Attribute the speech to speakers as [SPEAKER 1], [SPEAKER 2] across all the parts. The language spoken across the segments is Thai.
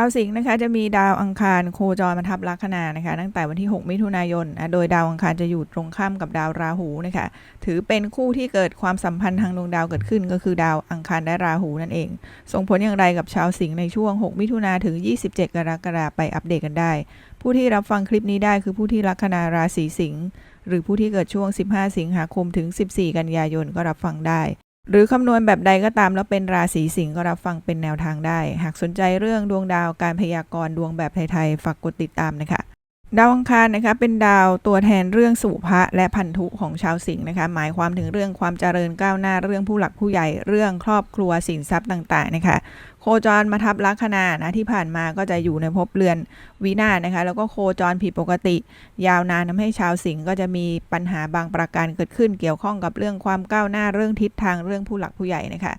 [SPEAKER 1] ดาวสิงห์นะคะจะมีดาวอังคารโคจรมาทับลัคนานะคะตั้งแต่วันที่ 6 มิถุนายนนะโดยดาวอังคารจะอยู่ตรงข้ามกับดาวราหูนะคะถือเป็นคู่ที่เกิดความสัมพันธ์ทางดวงดาวเกิดขึ้น ก็คือดาวอังคารและราหูนั่นเอง ส่งผลอย่างไรกับชาวสิงห์ในช่วง 6 มิถุนาถึง 27 กรกฎาคมไปอัปเดตกันได้ ผู้ที่รับฟังคลิปนี้ได้คือผู้ที่ลัคนาราศีสิงห์หรือผู้ที่เกิดช่วง 15 สิงหาคมถึง 14 กันยายนก็รับฟังได้ หรือคำนวณแบบใดก็ตามแล้วเป็นราศีสิงห์ก็รับฟังเป็นแนวทางได้ หากสนใจเรื่องดวงดาวการพยากรณ์ดวงแบบไทยๆฝากกดติดตามนะคะ ดาวอังคารนะคะเป็นดาวตัวแทนเรื่องสุภะและพันธุของชาวสิงห์นะคะ หมายความถึงเรื่องความเจริญก้าวหน้าเรื่องผู้หลักผู้ใหญ่เรื่องครอบครัวสินทรัพย์ต่างๆนะคะ โคจรมาทับลัคนานะที่ผ่านมาก็จะอยู่ในภพเรือนวินาศนะคะ แล้วก็โคจรผิดปกติ ยาวนานทำให้ชาวสิงห์ก็จะมีปัญหาบางประการเกิดขึ้นเกี่ยวข้องกับเรื่องความก้าวหน้าเรื่องทิศทางเรื่องผู้หลักผู้ใหญ่นะคะ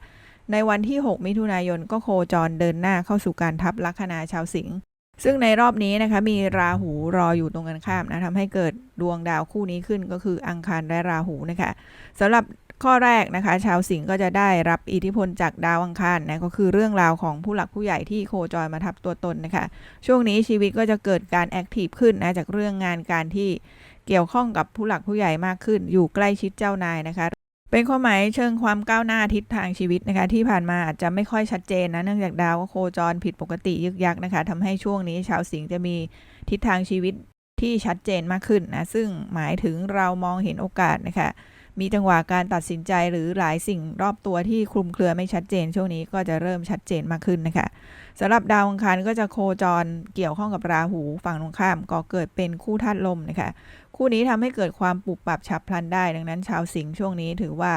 [SPEAKER 1] ในวันที่ 6 มิถุนายนก็โคจรเดินหน้าเข้าสู่การทับลัคนาชาวสิงห์ ซึ่งในรอบนี้นะคะมีราหูรออยู่ตรงกันข้ามนะทำให้เกิดดวงดาวคู่นี้ขึ้นก็คืออังคารและราหูนะคะสำหรับข้อแรกนะคะ ชาวสิงห์ก็จะได้รับอิทธิพลจากดาวอังคารนะก็คือเรื่องราวของผู้หลักผู้ใหญ่ที่โคจรมาทับตัวตนนะคะ ช่วงนี้ชีวิตก็จะเกิดการแอคทีฟขึ้นนะจากเรื่องงานการที่เกี่ยวข้องกับผู้หลักผู้ใหญ่มากขึ้น อยู่ใกล้ชิดเจ้านายนะคะ เป็นความหมายเชิงความก้าวหน้าทิศทางชีวิตนะคะ ที่ผ่านมาอาจจะไม่ค่อยชัดเจนนะเนื่องจากดาวก็โคจรผิดปกติยึกยักนะคะทำให้ช่วงนี้ชาวสิงห์จะมีทิศทางชีวิตที่ชัดเจนมากขึ้นนะซึ่งหมายถึงเรามองเห็นโอกาสนะคะ มีจังหวะการตัดสินใจหรือหลายสิ่งรอบตัวที่คลุมเครือไม่ชัดเจน ช่วงนี้ก็จะเริ่มชัดเจนมากขึ้นนะคะสำหรับดาวอังคารก็จะโคจรเกี่ยวข้องกับราหูฝั่งตรงข้ามก็เกิดเป็นคู่ธาตุลมนะคะคู่นี้ทำให้เกิดความปรับปรับฉับพลันได้ ดังนั้นชาวสิงห์ช่วงนี้ถือว่า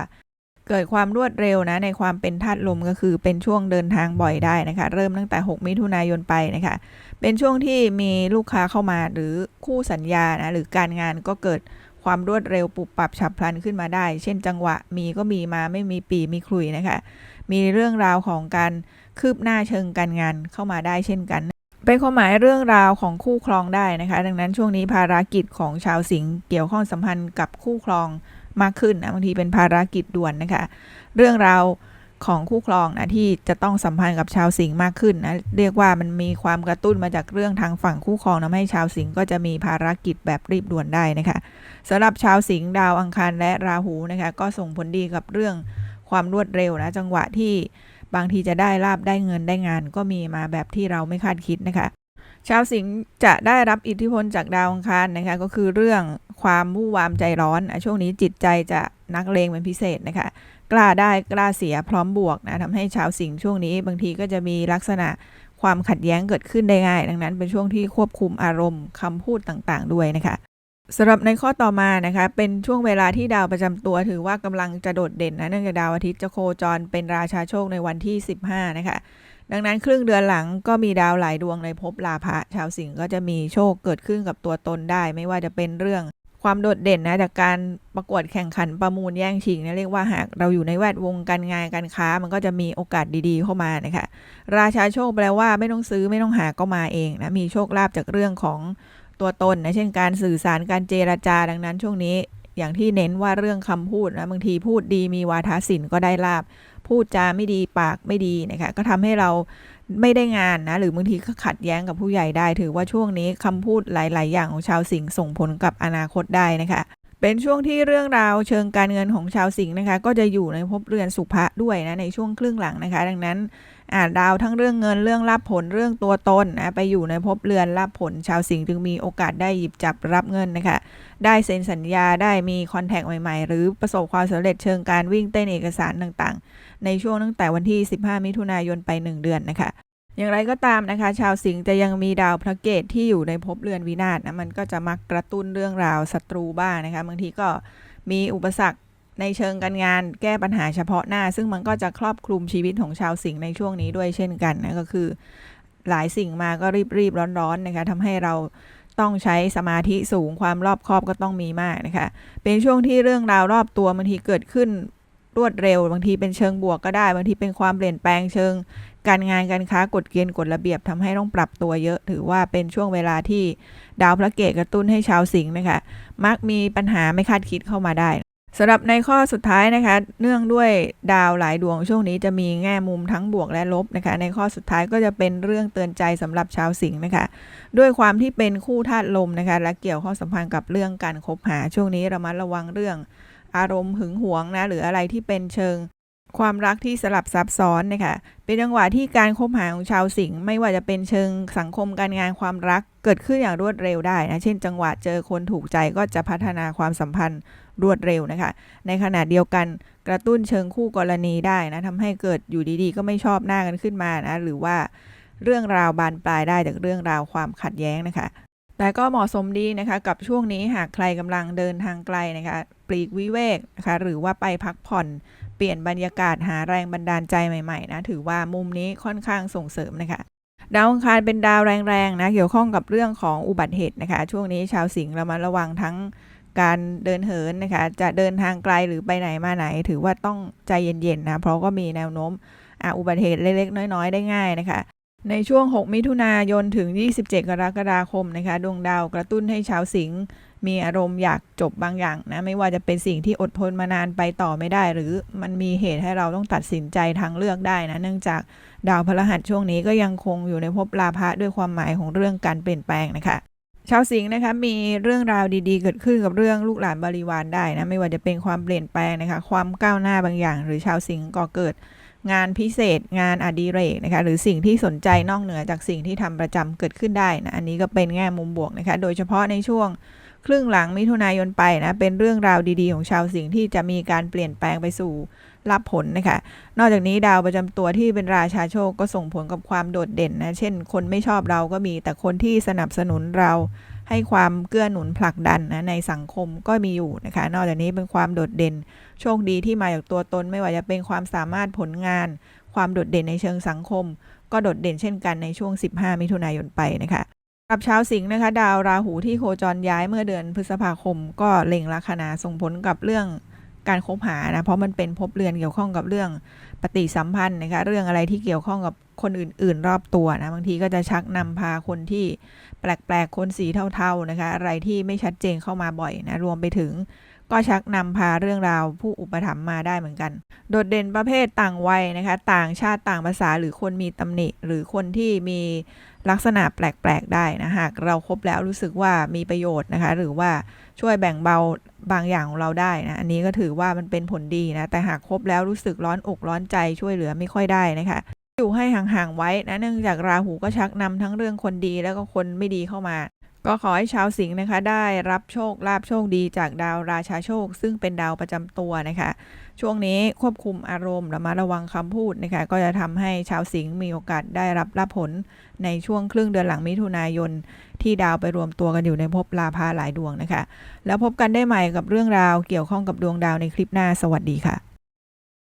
[SPEAKER 1] เกิดความรวดเร็วนะในความเป็นธาตุลมก็คือเป็นช่วงเดินทางบ่อยได้นะคะ เริ่มตั้งแต่ 6 มิถุนายนไปนะคะ เป็นช่วงที่มีลูกค้าเข้ามาหรือคู่สัญญานะหรือการงานก็เกิด ความรวดเร็วปรับปรับฉับพลันขึ้นมาได้ เช่นจังหวะมีก็มีมาไม่มีปีมีคลุยนะคะ มีเรื่องราวของการคืบหน้าเชิงการงานเข้ามาได้เช่นกัน เป็นความหมายเรื่องราวของคู่ครองได้นะคะ ดังนั้นช่วงนี้ภารกิจของชาวสิงห์เกี่ยวข้องสัมพันธ์กับคู่ครองมากขึ้นนะบางทีเป็นภารกิจด่วนนะคะ เรื่องราว ของคู่ครองนะที่จะต้องสัมพันธ์กับชาวสิงห์มากขึ้นนะเรียกว่ามันมีความกระตุ้นมาจากเรื่องทางฝั่งคู่ครองทำให้ชาวสิงห์ก็จะมีภารกิจแบบรีบด่วนได้นะคะสำหรับชาวสิงห์ดาวอังคารและราหูนะคะก็ส่งผลดีกับเรื่องความรวดเร็วนะจังหวะที่บางทีจะได้ลาบได้เงินได้งาน ก็มีมาแบบที่เราไม่คาดคิดนะคะ ชาวสิงห์จะได้รับอิทธิพลจากดาวอังคารนะคะก็คือเรื่องความวู่วามใจร้อน ช่วงนี้จิตใจจะนักเลงเป็นพิเศษนะคะ กล้าได้กล้าเสียพร้อมบวกนะทำให้ชาวสิงห์ช่วงนี้ บางทีก็จะมีลักษณะความขัดแย้งเกิดขึ้นได้ง่าย ดังนั้นเป็นช่วงที่ควบคุมอารมณ์คำพูดต่างๆ ด้วยนะคะสำหรับในข้อต่อมานะคะ เป็นช่วงเวลาที่ดาวประจำตัวถือว่ากำลังจะโดดเด่นนะเนื่องจากดาวอาทิตย์จะโคจรเป็นราชาโชคในวันที่ 15 นะคะ ดังนั้นครึ่งเดือนหลังก็มีดาวหลายดวงในภพลาภะชาวสิงห์ก็จะมีโชคเกิดขึ้นกับตัวตนได้ ไม่ว่าจะเป็นเรื่อง ความโดดเด่นนะจากการประกวดแข่งขันประมูลแย่งชิงนะเรียกว่าหากเราอยู่ในแวดวงการงานการค้า มันก็จะมีโอกาสดีๆเข้ามานะคะราชาโชคแปลว่าไม่ต้องซื้อไม่ต้องหาก็มาเองนะมีโชคลาภจากเรื่องของตัวตนนะเช่นการสื่อสารการเจรจาดังนั้นช่วงนี้ อย่างที่เน้นว่าเรื่องคำพูดนะบางทีพูดดีมีวาทศิลป์ก็ได้ลาบพูดจาไม่ดีปากไม่ดีนะคะก็ทำให้เรา ไม่ได้งานนะ หรือบางทีก็ขัดแย้งกับผู้ใหญ่ได้ ถือว่าช่วงนี้คำพูดหลาย ๆ อย่างของชาวสิงห์ส่งผลกับอนาคตได้นะคะ เป็นช่วงที่เรื่องราวเชิงการเงินของชาวสิงห์นะคะ ก็จะอยู่ในภพเรือนสุภะด้วยนะในช่วงครึ่งหลังนะคะ ดังนั้นอ่าดาวทั้งเรื่องเงินเรื่องรับผลเรื่องตัวตนนะไปอยู่ในภพเรือนรับผล ชาวสิงห์จึงมีโอกาสได้หยิบจับรับเงินนะคะ ได้เซ็นสัญญาได้มีคอนแทคใหม่ๆ หรือประสบความสำเร็จเชิงการวิ่งเต้นเอกสารต่างๆ ในช่วงตั้งแต่วันที่ 15 มิถุนายนไป 1 เดือนนะคะ อย่างไรก็ตามนะคะ ชาวสิงห์จะยังมีดาวพระเกตที่อยู่ในภพเรือนวินาศนะมันก็จะมักกระตุ้นเรื่องราวศัตรูบ้างนะคะบางทีก็มีอุปสรรคในเชิงการงานแก้ปัญหาเฉพาะหน้า ซึ่งมันก็จะครอบคลุมชีวิตของชาวสิงห์ในช่วงนี้ด้วยเช่นกันนะก็คือ หลายสิ่งมาก็รีบๆร้อนๆนะคะทำให้เราต้องใช้สมาธิสูงความรอบคอบก็ต้องมีมากนะคะ เป็นช่วงที่เรื่องราวรอบตัวบางทีเกิดขึ้นรวดเร็ว บางทีเป็นเชิงบวกก็ได้ บางทีเป็นความเปลี่ยนแปลงเชิง การงานการค้ากฎเกณฑ์กฎระเบียบทำให้ต้องปรับตัวเยอะ ถือว่าเป็นช่วงเวลาที่ดาวพระเกตกระตุ้นให้ชาวสิงห์นะคะ มักมีปัญหาไม่คาดคิดเข้ามาได้สำหรับในข้อสุดท้ายนะคะ เนื่องด้วยดาวหลายดวงช่วงนี้จะมีแง่มุมทั้งบวกและลบนะคะ ในข้อสุดท้ายก็จะเป็นเรื่องเตือนใจสำหรับชาวสิงห์นะคะ ด้วยความที่เป็นคู่ธาตุลมนะคะ และเกี่ยวข้อสัมพันธ์กับเรื่องการคบหาช่วงนี้เรามาระวังเรื่อง อารมณ์หึงหวงนะหรืออะไรที่เป็นเชิง ความรักที่สลับซับซ้อนนะคะเป็นจังหวะที่การคบหาของชาวสิงห์ไม่ว่าจะเป็นเชิงสังคมการงานความรักเกิดขึ้นอย่างรวดเร็วได้นะเช่น จังหวะเจอคนถูกใจก็จะพัฒนาความสัมพันธ์รวดเร็วนะคะ ในขณะเดียวกันกระตุ้นเชิงคู่กรณีได้นะทำให้เกิดอยู่ดีๆ ก็ไม่ชอบหน้ากันขึ้นมานะหรือว่าเรื่องราวบานปลายได้จากเรื่องราวความขัดแย้งนะคะ แต่ก็เหมาะสมดีนะคะกับช่วงนี้หากใครกำลังเดินทางไกลนะคะ ปลีกวิเวกนะคะหรือว่าไปพักผ่อน เปลี่ยนบรรยากาศหาแรงบันดาลใจใหม่ๆนะถือว่ามุมนี้ค่อนข้างส่งเสริมนะคะดาวอังคารเป็นดาวแรงๆนะเกี่ยวข้องกับเรื่องของอุบัติเหตุนะคะ ช่วงนี้ชาวสิงห์เรามาระวังทั้งการเดินเหินนะคะ จะเดินทางไกลหรือไปไหนมาไหน ถือว่าต้องใจเย็นๆนะเพราะก็มีแนวโน้มออุบัติเหตุเล็กๆ น้อยๆ ได้ง่ายนะคะ ในช่วง 6 มิถุนายนถึง 27 กรกฎาคมนะคะดวงดาวกระตุ้นให้ชาวสิงห์ มีอารมณ์อยากจบบางอย่างนะไม่ว่าจะเป็นสิ่งที่อดทนมานานไปต่อไม่ได้ หรือมันมีเหตุให้เราต้องตัดสินใจทางเลือกได้นะเนื่องจากดาวพฤหัสช่วงนี้ก็ยังคงอยู่ในภพลาภะด้วยความหมายของเรื่องการเปลี่ยนแปลงนะคะชาวสิงห์นะคะมีเรื่องราวดีๆ เกิดขึ้นกับเรื่องลูกหลานบริวารได้นะไม่ว่าจะเป็นความเปลี่ยนแปลงนะคะความก้าวหน้าบางอย่าง หรือชาวสิงห์ก่อเกิดงานพิเศษ งานอดิเรกนะคะหรือสิ่งที่สนใจนอกเหนือจากสิ่งที่ทำประจำเกิดขึ้นได้นะอันนี้ก็เป็นแง่มุมบวกนะคะโดยเฉพาะในช่วง ครึ่งหลังมิถุนายนไปนะเป็นเรื่องราวดีๆ ของชาวสิงห์ที่จะมีการเปลี่ยนแปลงไปสู่รับผลนะคะ นอกจากนี้ดาวประจำตัวที่เป็นราชาโชคก็ส่งผลกับความโดดเด่นนะ เช่น คนไม่ชอบเราก็มี แต่คนที่สนับสนุนเราให้ความเกื้อหนุนผลักดันนะในสังคมก็มีอยู่นะคะ นอกจากนี้เป็นความโดดเด่น โชคดีที่มาจากตัวตนไม่ว่าจะเป็นความสามารถผลงาน ความโดดเด่นในเชิงสังคม ก็โดดเด่นเช่นกันในช่วง 15 มิถุนายนไปนะคะ กับชาวสิงห์นะคะ ดาวราหูที่โคจรย้ายเมื่อเดือนพฤษภาคม ก็เล็งลัคนาส่งผลกับเรื่องการคบหานะเพราะมันเป็นภพเรือนเกี่ยวข้องกับเรื่องปฏิสัมพันธ์นะคะเรื่องอะไรที่เกี่ยวข้องกับคนอื่น ๆ รอบตัวนะบางทีก็จะชักนำพาคนที่แปลก ๆ คนสีเทาๆนะคะอะไรที่ไม่ชัดเจนเข้ามาบ่อยนะรวมไปถึง ก็ชักนำพาเรื่องราวผู้อุปถัมภ์มาได้เหมือนกัน โดดเด่นประเภทต่างวัยนะคะ ต่างชาติต่างภาษาหรือคนมีตำหนิ หรือคนที่มีลักษณะแปลกๆได้นะหากเราครบแล้วรู้สึกว่ามีประโยชน์นะคะ หรือว่าช่วยแบ่งเบาบางอย่างของเราได้นะ อันนี้ก็ถือว่ามันเป็นผลดีนะ แต่หากครบแล้วรู้สึกร้อนอกร้อนใจช่วยเหลือไม่ค่อยได้นะคะ อยู่ให้ห่างๆไว้นะ เนื่องจากราหูก็ชักนำทั้งเรื่องคนดีแล้วก็คนไม่ดีเข้ามา ก็ขอให้ชาวสิงห์นะคะ ได้รับโชคลาภโชคดีจากดาวราชาโชค ซึ่งเป็นดาวประจำตัวนะคะ ช่วงนี้ควบคุมอารมณ์ระมัดระวังคำพูดนะคะ ก็จะทำให้ชาวสิงห์มีโอกาสได้รับรับผลในช่วงครึ่งเดือนหลังมิถุนายน ที่ดาวไปรวมตัวกันอยู่ในภพลาภาหลายดวงนะคะ แล้วพบกันได้ใหม่กับเรื่องราวเกี่ยวข้องกับดวงดาวในคลิปหน้าสวัสดีค่ะ